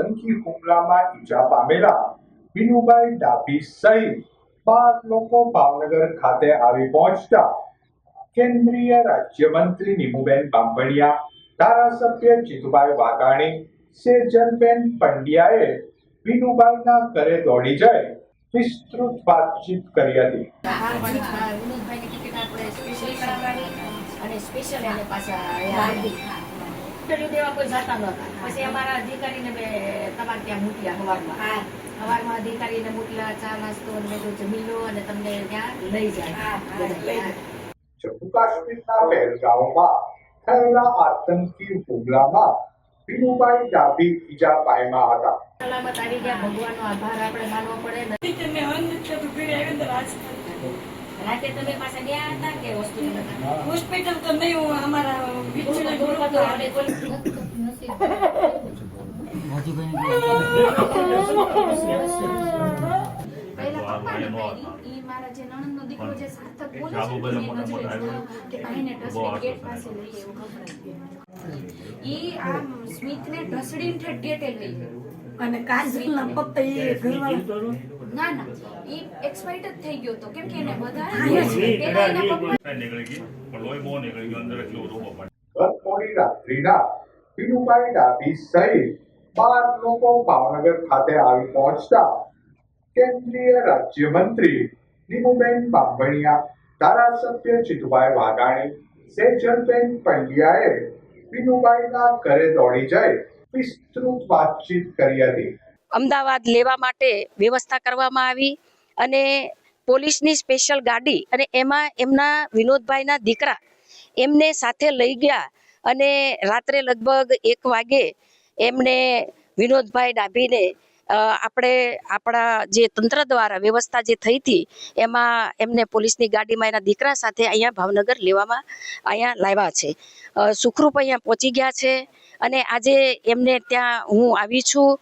આતંકી હુમલામાં ઈજા પામેલા. વિનુભાઈ ડાભી સહિત બાર લોકો ભાવનગર ખાતે આવી પહોંચતા કેન્દ્રીય રાજ્યમંત્રી નીમુબેન બાંભણિયા ધારાસભ્ય જીતુભાઈ વાઘાણી સેજનબેન પંડ્યાએ વિનુભાઈના ઘરે દોડી જઈ વિસ્તૃત વાતચીત કરી હતી. અને સ્પેશિયલ એને પાછા ઇન્ટરવ્યુ દેવા કોઈ જતા નહોતા પછી અમારા અધિકારીને મેં તમારે ત્યાં મૂક્યા સવારમાં સવારમાં અધિકારીને મોકલ્યા ચા નાસ્તો અને બધું જમી લો અને તમને ત્યાં લઈ જાય. જમ્મુ કાશ્મીરના પહેલગામમાં થયેલા આતંકી હુમલામાં વિનુભાઈ ડાભી ઈજા પામ્યા હતા સલામત આવી ગયા ભગવાનનો આભાર આપણે માનવો પડે ને રાતે તમે પાછા ગયા હતા કે હોસ્પિટલ હોસ્પિટલ તો નહીં અમારા બિચુડા ગ્રુપ તો આવે ઈ મારા જે નણંદનો દીકરો જે સાર્થક બોલે છે, એની નજરે ભાઈને ઢસડીને ઠેઠ લઈ ગયો. અને કાજલના એ ઘરવાળા. ના ના. એ એક્સપાયર્ડ જ થઈ ગયો તો. કેમ કે એને વધારે પેલા એના પપ્પા નીકળી ગઈ. પણ લોહી બહુ નીકળી ગયું. અંદર એટલો રાત્રિના ડાભી સહિત બાર લોકો ભાવનગર ખાતે આવી પહોંચતા કેન્દ્રીય રાજ્યમંત્રી નીમુબેન બાંભણિયા ધારાસભ્ય જીતુભાઈ વાઘાણી સેજલબેન પંડ્યાએ વિનુભાઈના ઘરે દોડી જઈ વિસ્તૃત વાતચીત કરી હતી. અમદાવાદ લેવા માટે વ્યવસ્થા કરવામાં આવી અને પોલીસની સ્પેશિયલ ગાડી અને એમાં એમના વિનોદભાઈના દીકરા એમને સાથે લઈ ગયા અને રાત્રે લગભગ એક વાગે એમને વિનોદભાઈ ડાભીને આપણે આપણા જે તંત્ર દ્વારા વ્યવસ્થા જે થઈ હતી, એમાં એમને પોલીસની ગાડીમાં એના દીકરા સાથે અહીંયા ભાવનગર લેવામાં અહીંયા લાવ્યા છે. સુખરૂપ અહીંયા પહોંચી ગયા છે અને આજે એમને ત્યાં હું આવી છું.